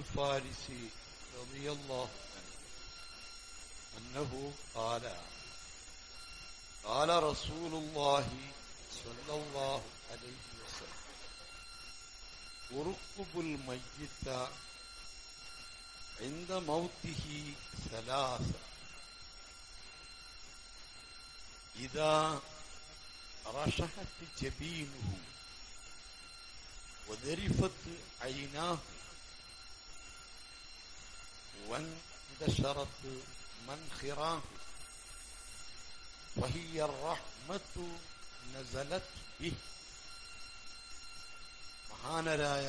الفارسي رضي الله عنه أنه قال قال رسول الله صلى الله عليه وسلم أرقب الميت عند موته ثلاثة. إذا رشحت جبينه وذرفت عيناه وانتشرت منخراه وهي الرحمة نزلت به മഹാനരായ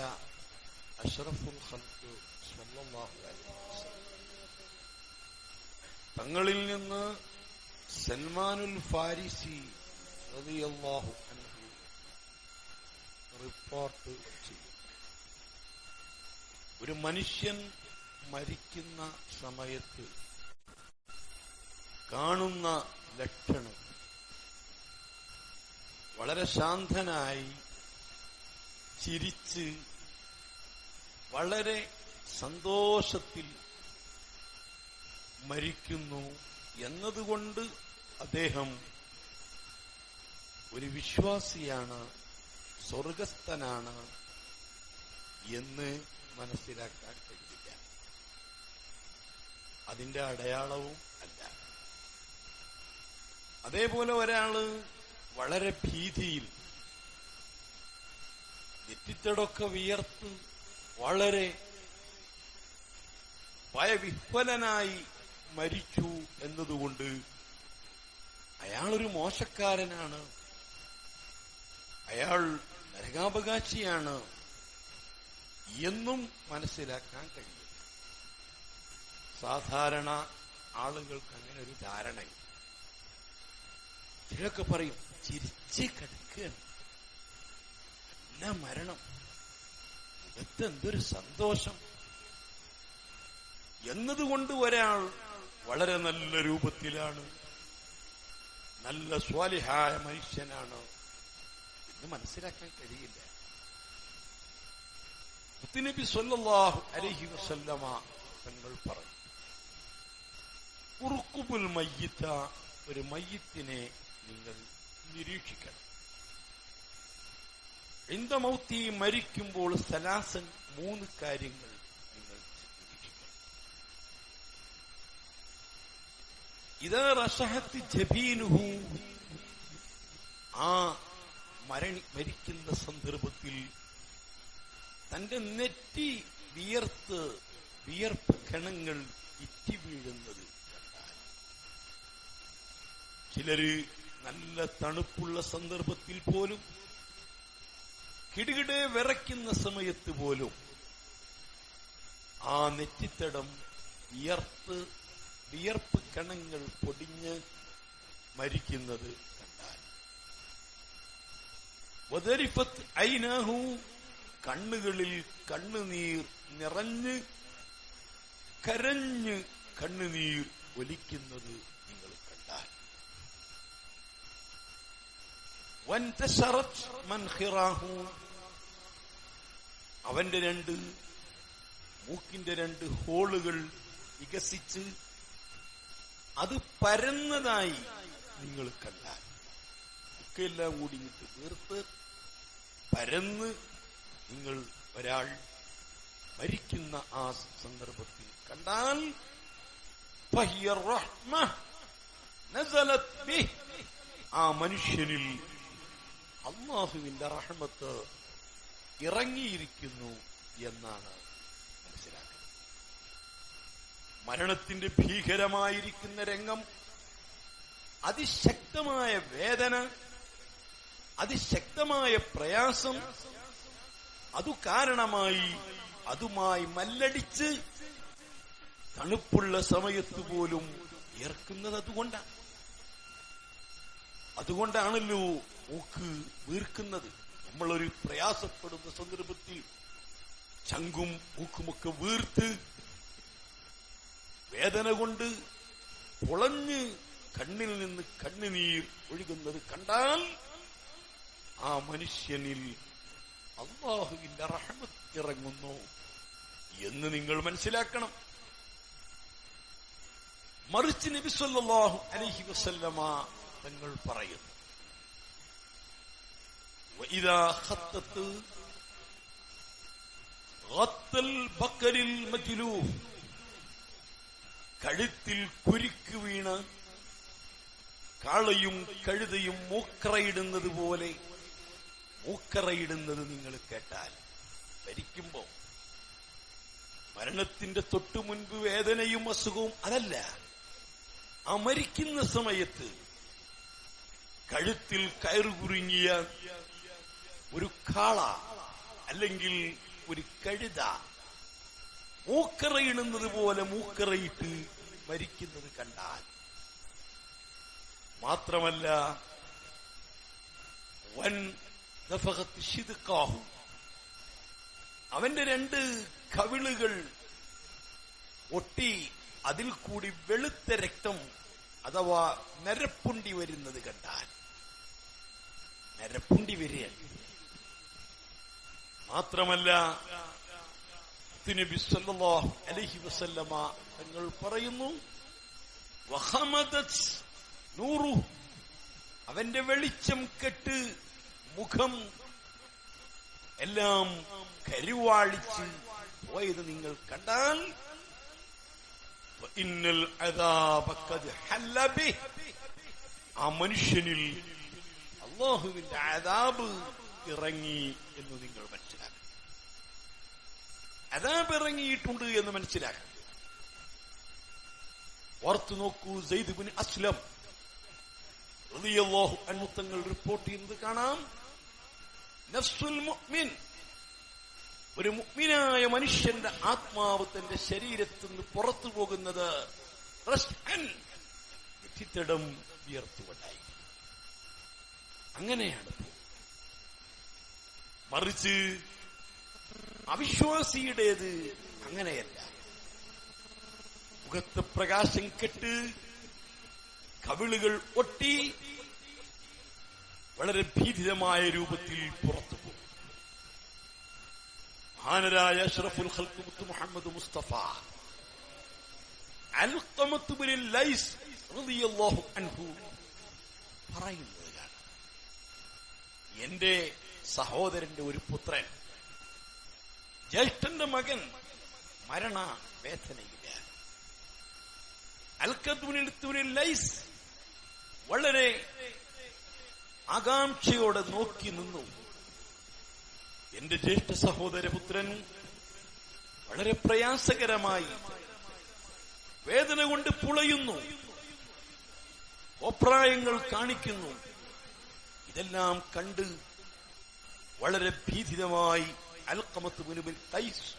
അഷ്റഫുൽ ഖൽക്ക് സല്ലല്ലാഹു അലൈഹി വസല്ലം തങ്ങളിൽ നിന്ന് സൽമാനുൽ ഫാരിസി റളിയല്ലാഹു അൻഹു റിപ്പോർട്ട് ചെയ്യും ഒരു മനുഷ്യൻ മരിക്കുന്ന സമയത്ത് കാണുന്ന ലക്ഷണം വളരെ ശാന്തനായി ചിരിച്ച് വളരെ സന്തോഷത്തിൽ മരിക്കുന്നു എന്നതുകൊണ്ട് അദ്ദേഹം ഒരു വിശ്വാസിയാണ് സ്വർഗസ്ഥനാണ് എന്ന് മനസ്സിലാക്കാൻ കഴിയില്ല അതിന്റെ അടയാളവും അല്ല. അതേപോലെ ഒരാൾ വളരെ ഭീതിയിൽ നെറ്റിത്തടൊക്കെ വിയർത്ത് വളരെ ഭയവിഹ്വലനായി മരിച്ചു എന്നതുകൊണ്ട് അയാളൊരു മോശക്കാരനാണ്. അയാൾ നരകാവകാശിയാണ് എന്നും മനസ്സിലാക്കാൻ കഴിയും. സാധാരണ ആളുകൾക്ക് അങ്ങനെ ഒരു ധാരണ ചിലൊക്കെ പറയും ചിരിച്ച് കിടക്കുകയാണ്. എന്നാ മരണം? മുഖത്ത് എന്തൊരു സന്തോഷം. എന്നതുകൊണ്ട് ഒരാൾ വളരെ നല്ല രൂപത്തിലാണ് നല്ല സ്വാലിഹായ മനുഷ്യനാണ് എന്ന് മനസ്സിലാക്കാൻ കഴിയില്ല. മുത്തുനബി സല്ലല്ലാഹു അലഹി വസല്ലമ തങ്ങൾ പറഞ്ഞു ഉറുക്കുബുൽ മയ്യിത്ത ഒരു മയ്യത്തിനെ നിങ്ങൾ നിരീക്ഷിക്കണം. ഇന്ദമൗത്തി മരിക്കുമ്പോൾ സലാസൻ മൂന്ന് കാര്യങ്ങൾ നിങ്ങൾ നിരീക്ഷിക്കണം. ഇത് റഷഹത്ത് ജബീനുഹു ആ മരണി മരിക്കുന്ന സന്ദർഭത്തിൽ തന്റെ നെറ്റി വിയർത്ത് വിയർപ്പ് കണങ്ങൾ ഇറ്റി വീഴുന്നത് ചിലര് നല്ല തണുപ്പുള്ള സന്ദർഭത്തിൽ പോലും കിടുകിടെ വിറയ്ക്കുന്ന സമയത്ത് പോലും ആ നെറ്റിത്തടം വിയർത്ത് വിയർപ്പ് കണങ്ങൾ പൊടിഞ്ഞ് മരിക്കുന്നത് കണ്ടാൽ. വദരിഫത്ത് ഐനാഹു കണ്ണുകളിൽ കണ്ണുനീർ നിറഞ്ഞ് കരഞ്ഞ് കണ്ണുനീർ ഒലിക്കുന്നത് നിങ്ങൾ കണ്ടാൽ വൻതശറത് മൻഖിറാഹു അവന്റെ രണ്ട് മൂക്കിന്റെ രണ്ട് ഹോളുകൾ വികസിച്ച് അത് പരന്നതായി നിങ്ങൾ കണ്ടാൽ ഒക്കെ എല്ലാം കൂടി ഇട്ട് തീർത്ത് പരന്ന് നിങ്ങൾ ഒരാൾ മരിക്കുന്ന ആ സന്ദർഭത്തിൽ കണ്ടാൽ. ആ മനുഷ്യനിൽ അള്ളാഹുവിന്റെ റഹ്മത്ത് ഇറങ്ങിയിരിക്കുന്നു എന്നാണ് മനസ്സിലാക്കുന്നത്. മരണത്തിന്റെ ഭീകരമായിരിക്കുന്ന രംഗം അതിശക്തമായ വേദന അതിശക്തമായ പ്രയാസം അതു കാരണമായി അതുമായി മല്ലടിച്ച് തണുപ്പുള്ള സമയത്ത് പോലും ഏർക്കുന്നത് അതുകൊണ്ടാണ്. അതുകൊണ്ടാണല്ലോ മൂക്ക് വീർക്കുന്നത് നമ്മളൊരു പ്രയാസപ്പെടുന്ന സന്ദർഭത്തിൽ ചങ്കും മൂക്കുമൊക്കെ വീർത്ത് വേദന കൊണ്ട് പൊളഞ്ഞ് കണ്ണിൽ നിന്ന് കണ്ണുനീർ ഒഴുകുന്നത് കണ്ടാൽ ആ മനുഷ്യനിൽ അള്ളാഹുവിന്റെ റഹ്മത്ത് ഇറങ്ങുന്നു എന്ന് നിങ്ങൾ മനസ്സിലാക്കണം. മറിച്ച് നബിസ്വല്ലാഹു അലഹി വസല്ലമ തങ്ങൾ പറയുന്നു. കഴുത്തിൽ കുരുക്ക് വീണ് കാളയും കഴുതയും മൂക്കറയിടുന്നത് പോലെ മൂക്കറയിടുന്നത് നിങ്ങൾ കേട്ടാൽ മരിക്കുമ്പോ മരണത്തിന്റെ തൊട്ടു മുൻപ് വേദനയും അസുഖവും അതല്ല. അമരിക്കുന്ന മരിക്കുന്ന സമയത്ത് കഴുത്തിൽ കയറുകുരുങ്ങിയ ഒരു കാള അല്ലെങ്കിൽ ഒരു കഴുത. മൂക്കറയിടുന്നത് പോലെ മൂക്കറയിട്ട് മരിക്കുന്നത് കണ്ടാൽ മാത്രമല്ല വൻ. അവന്റെ രണ്ട് കവിളുകൾ ഒട്ടി അതിൽ കൂടി വെളുത്ത രക്തം അഥവാ നരപ്പുണ്ടി വരുന്നത് കണ്ടാൽ. നരപ്പുണ്ടി വരികയാണ്. മാത്രമല്ല നബി സല്ലല്ലാഹു അലൈഹി വസല്ലമ തങ്ങൾ പറയുന്നു വഹമദത് നൂറു. അവന്റെ വെളിച്ചം കെട്ട് മുഖം എല്ലാം കരുവാളിച്ച് പോയത് നിങ്ങൾ കണ്ടാൽ ഇന്നൽ ആ മനുഷ്യനിൽ അള്ളാഹുവിന്റെ അദാബ് ഇറങ്ങി എന്ന് നിങ്ങൾ മനസ്സിലാക്കണം അദാബ് ഇറങ്ങിയിട്ടുണ്ട് എന്ന് മനസ്സിലാക്കണം ഓർത്തു നോക്കൂ സെയ്ദുബിന് അസ്ലം റളിയല്ലാഹു അൻഹു തങ്ങൾ റിപ്പോർട്ട് ചെയ്യുന്നത് കാണാം. നഫ്സുൽ മുഅ്മിൻ ഒരു മുഅ്മിനായ മനുഷ്യന്റെ ആത്മാവ് തന്റെ ശരീരത്തിൽ നിന്ന് പുറത്തു പോകുന്നത് വിയർത്തുകൊണ്ടായി അങ്ങനെയാണ് മറിച്ച് അവിശ്വാസിയുടേത് അങ്ങനെയല്ല. മുഖത്ത് പ്രകാശം കെട്ട് കവിളുകൾ ഒട്ടി വളരെ ഭീതിതമായ രൂപത്തിൽ പുറത്തു പോകും. മഹാനരായ അഷ്റഫുൽ ഹൽക്കുമുത്ത് മുത്ത് മുഹമ്മദ് മുസ്തഫ ലൈസ് റളിയല്ലാഹു അൻഹു പറയുന്നത് എന്റെ സഹോദരന്റെ ഒരു പുത്രൻ ജ്യേഷ്ഠന്റെ മകൻ മരണ വേദനയില്ല ലൈസ് വളരെ ആകാംക്ഷയോടെ നോക്കി നിന്നു. എന്റെ ജ്യേഷ്ഠ സഹോദരപുത്രൻ വളരെ പ്രയാസകരമായി വേദന കൊണ്ട് പുളയുന്നു. ഓപ്രായങ്ങൾ കാണിക്കുന്നു. ഇതെല്ലാം കണ്ട് വളരെ ഭീതിതമായി അൽക്കമത്ത് മുനുബിൻ കൈസ്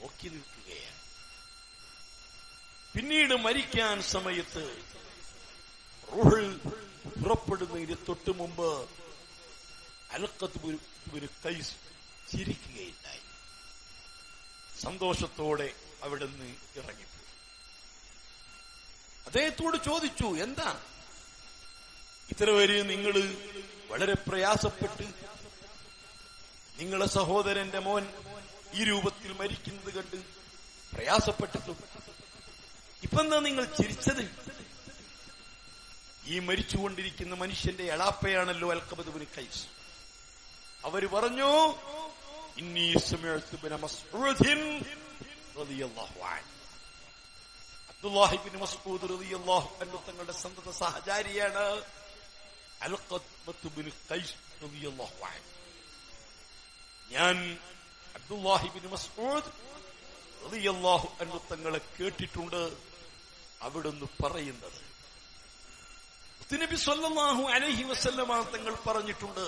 നോക്കി നിൽക്കുകയാണ്. പിന്നീട് മരിക്കാൻ സമയത്ത് റൂഹ് പുറപ്പെടുന്നതിന് തൊട്ട് മുമ്പ് അൽക്കത്ത് ഒരു കൈസ് ചിരിക്കുകയുണ്ടായി. സന്തോഷത്തോടെ അവിടെ നിന്ന് ഇറങ്ങിപ്പോയി. അദ്ദേഹത്തോട് ചോദിച്ചു എന്താ? ഇത്ര വരെ നിങ്ങൾ വളരെ പ്രയാസപ്പെട്ട് നിങ്ങളെ സഹോദരന്റെ മോൻ ഈ രൂപത്തിൽ മരിക്കുന്നത് കണ്ട് പ്രയാസപ്പെട്ടിട്ടും. ഇപ്പൊ എന്താ നിങ്ങൾ ചിരിച്ചത്? ഈ മരിച്ചുകൊണ്ടിരിക്കുന്ന മനുഷ്യന്റെ എളാപ്പയാണല്ലോ അൽക്കബദുബിന് കൈസ് അവർ പറഞ്ഞു തങ്ങളുടെ സന്തത സഹചാരിയാണ് അൻഹു അബ്ദുല്ലാഹിബിൻ മസ്ഊദ് റളിയല്ലാഹു അൻഹു തങ്ങളുടെ സന്തത സഹചാരിയാണ് അൽഖത്ബത്ത് ബിൻ ഖൈസ് റളിയല്ലാഹു അൻഹു ഞാൻ അബ്ദുല്ലാഹിബിൻ മസ്ഊദ് റളിയല്ലാഹു അൻഹു തങ്ങളെ കേട്ടിട്ടുണ്ട് അവിടുന്ന് പറയുന്നത്. നബി സല്ലല്ലാഹു അലൈഹി വസല്ലമ തങ്ങൾ പറഞ്ഞിട്ടുണ്ട്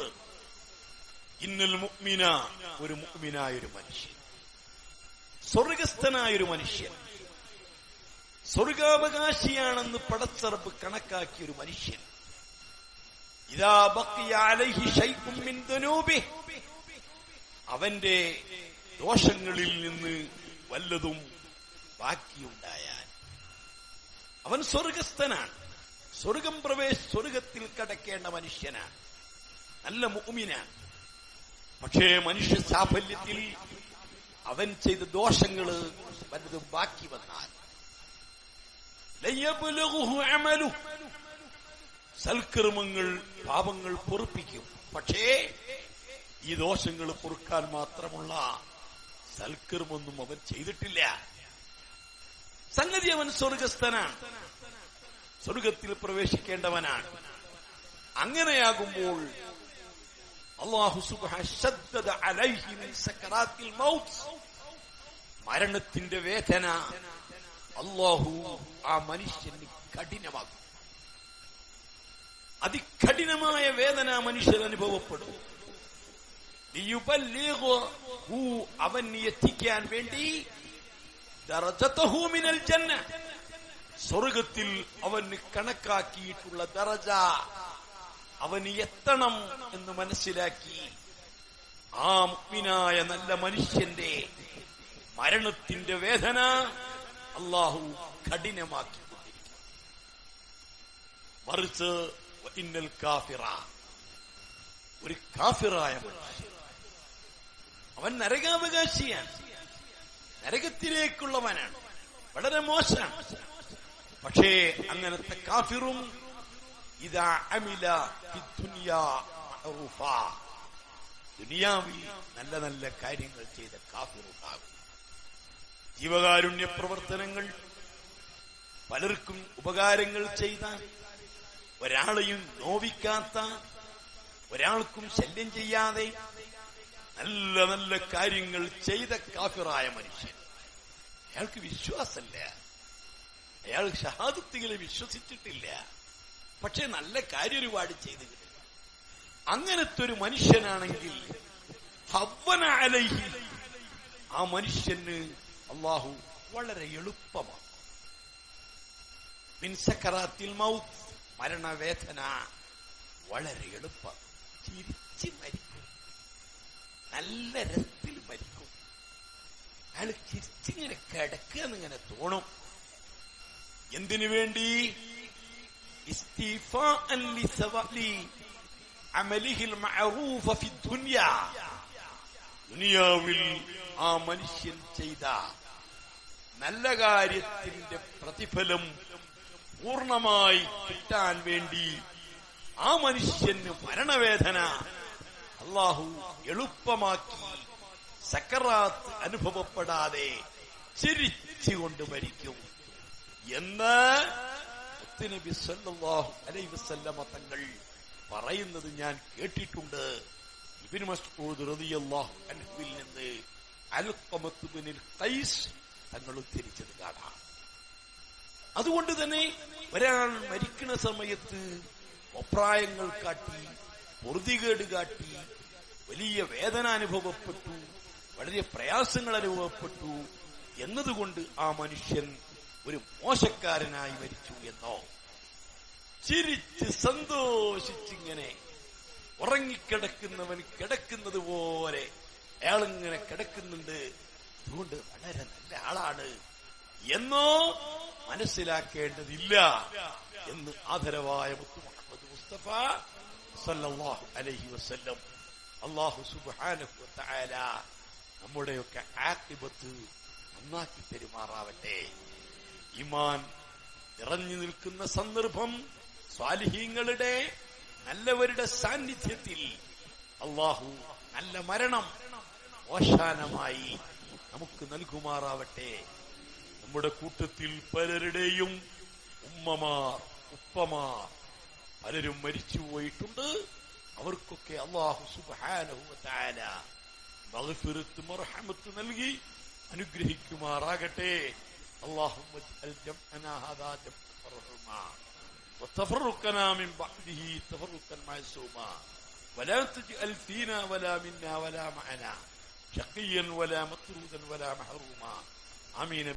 ഇന്നൽ മുഅ്മിന ഒരു മുഅ്മിനായ ഒരു മനുഷ്യൻ സ്വർഗസ്ഥനായ ഒരു മനുഷ്യൻ സ്വർഗാവകാശിയാണെന്ന് പടച്ചറബ് കണക്കാക്കിയ ഒരു മനുഷ്യൻ. ഇതാ ബക്കിയ അലൈഹി ഷൈഖും മിൻ ദുനൂബിഹി അവന്റെ ദോഷങ്ങളിൽ നിന്ന് വല്ലതും ബാക്കിയുണ്ടായാൽ അവൻ സ്വർഗസ്ഥനാണ്. സ്വർഗം പ്രവേശ സ്വർഗത്തിൽ കടക്കേണ്ട മനുഷ്യനാണ്. നല്ല മുഅ്മിനാണ്. പക്ഷേ മനുഷ്യ സാഫല്യത്തിൽ അവൻ ചെയ്ത ദോഷങ്ങൾ വല്ലതും ബാക്കി വന്നാൽ. സൽക്കർമ്മങ്ങൾ പാപങ്ങൾ പൊറുപ്പിക്കും. പക്ഷേ ഈ ദോഷങ്ങൾ പൊറുക്കാൻ മാത്രമുള്ള സൽക്കർമ്മൊന്നും അവൻ ചെയ്തിട്ടില്ല. സംഗതി അവൻ സ്വർഗസ്ഥനാണ്. സ്വർഗത്തിൽ പ്രവേശിക്കേണ്ടവനാണ്. അങ്ങനെയാകുമ്പോൾ അള്ളാഹു മരണത്തിന്റെ വേദന അള്ളാഹു ആ മനുഷ്യന് കഠിനമാകും. അതികഠിനമായ വേദന മനുഷ്യൻ അനുഭവപ്പെടും. അവൻ എത്തിക്കാൻ വേണ്ടി മിനൽ ജന്ന സ്വർഗത്തിൽ അവന് കണക്കാക്കിയിട്ടുള്ള ദറജ അവന് എത്തണം എന്ന് മനസ്സിലാക്കി. ആ മുക്മിനായ നല്ല മനുഷ്യന്റെ മരണത്തിന്റെ വേദന അള്ളാഹു കഠിനമാക്കി മറിച്ച് ഇന്നൽ കാഫിറ. ഒരു കാഫിറായ മനുഷ്യൻ. അവൻ നരകാവകാശിയാണ്. നരകത്തിലേക്കുള്ളവനാണ്. വളരെ മോശമാണ്. പക്ഷേ അങ്ങനത്തെ കാഫിറും ഇതാ അമില. ദുനിയാവിൽ നല്ല നല്ല കാര്യങ്ങൾ ചെയ്ത കാഫിറുണ്ടാകും. ജീവകാരുണ്യ പ്രവർത്തനങ്ങൾ പലർക്കും ഉപകാരങ്ങൾ ചെയ്ത ഒരാളെയും നോവിക്കാത്ത ഒരാൾക്കും ശല്യം ചെയ്യാതെ നല്ല നല്ല കാര്യങ്ങൾ ചെയ്ത കാഫിറായ മനുഷ്യൻ. അയാൾക്ക് വിശ്വാസമല്ല. അയാൾ ഷഹാദത്തുകളെ വിശ്വസിച്ചിട്ടില്ല. പക്ഷെ നല്ല കാര്യം ഒരുപാട് ചെയ്തു അങ്ങനത്തെ ഒരു മനുഷ്യനാണെങ്കിൽ ഹവ്വന അലൈഹി ആ മനുഷ്യന് അള്ളാഹു വളരെ എളുപ്പമാണ് മൗത്ത് മരണവേദന വളരെ എളുപ്പം ചിരിച്ച് മരിക്കും. നല്ല രസത്തിൽ മരിക്കും. അയാൾ ചിരിച്ചിങ്ങനെ കിടക്കുക എന്നിങ്ങനെ തോന്നും. എന്തിനു വേണ്ടി? ദുനിയാവിൽ ആ മനുഷ്യൻ ചെയ്ത നല്ല കാര്യത്തിന്റെ പ്രതിഫലം പൂർണമായി കിട്ടാൻ വേണ്ടി ആ മനുഷ്യന് മരണവേദന അള്ളാഹു എളുപ്പമാക്കി. സക്കറാത്ത് അനുഭവപ്പെടാതെ ചിരിച്ചുകൊണ്ട് മരിക്കും. എന്ന് മുത്തുനബി സല്ലല്ലാഹു അലൈഹി വസല്ലമ തങ്ങൾ പറയുന്നത് ഞാൻ കേട്ടിട്ടുണ്ട്. ഇബ്നു മസ്ഊദ് റളിയല്ലാഹു അൻഹുവിൽ നിന്ന് അൽഖമത്ത് ഖൈസ് തങ്ങൾ ഉദ്ധരിച്ചത് കാണാം. അതുകൊണ്ട് തന്നെ ഒരാൾ മരിക്കുന്ന സമയത്ത് ഒപ്രായങ്ങൾ കാട്ടി പൊറുതികേട് കാട്ടി വലിയ വേദന അനുഭവപ്പെട്ടു വളരെ പ്രയാസങ്ങൾ അനുഭവപ്പെട്ടു എന്നതുകൊണ്ട് ആ മനുഷ്യൻ ഒരു മോശക്കാരനായി മരിച്ചു എന്നോ. ചിരിച്ച് സന്തോഷിച്ചിങ്ങനെ ഉറങ്ങിക്കിടക്കുന്നവൻ കിടക്കുന്നത് പോലെ അയാളിങ്ങനെ കിടക്കുന്നുണ്ട്. അതുകൊണ്ട് വളരെ നല്ല ആളാണ് എന്നോ മനസ്സിലാക്കേണ്ടതില്ല എന്ന് ആദരവായ മുത്തു മുഹമ്മദ് മുസ്തഫ സല്ലല്ലാഹു അലൈഹി വസല്ലം. അള്ളാഹു സുബ്ഹാനഹു വതആല നമ്മുടെയൊക്കെ ആക്കിബത്ത് നന്നാക്കി പെരുമാറാവട്ടെ. ഇമാൻ നിറഞ്ഞു നിൽക്കുന്ന സന്ദർഭം സ്വാലിഹീങ്ങളുടെ നല്ലവരുടെ സാന്നിധ്യത്തിൽ അള്ളാഹു നല്ല മരണം ഓശാനമായി നമുക്ക് നൽകുമാറാവട്ടെ. നമ്മുടെ കൂട്ടത്തിൽ പലരുടെയും ഉമ്മമാർ ഉപ്പമാർ പലരും മരിച്ചുപോയിട്ടുണ്ട് അവർക്കൊക്കെ അള്ളാഹു സുബ്ഹാനഹു വതആല മഗ്ഫിറത്ത് മർഹമത്ത് നൽകി അനുഗ്രഹിക്കുമാറാകട്ടെ اللهم اجعل جمعنا هذا جمعا مرحوما وتفرقنا من بعده تفرقا معصوما ولا تجعل فينا ولا منا ولا معنا شقيا ولا مطرودا ولا محروما امين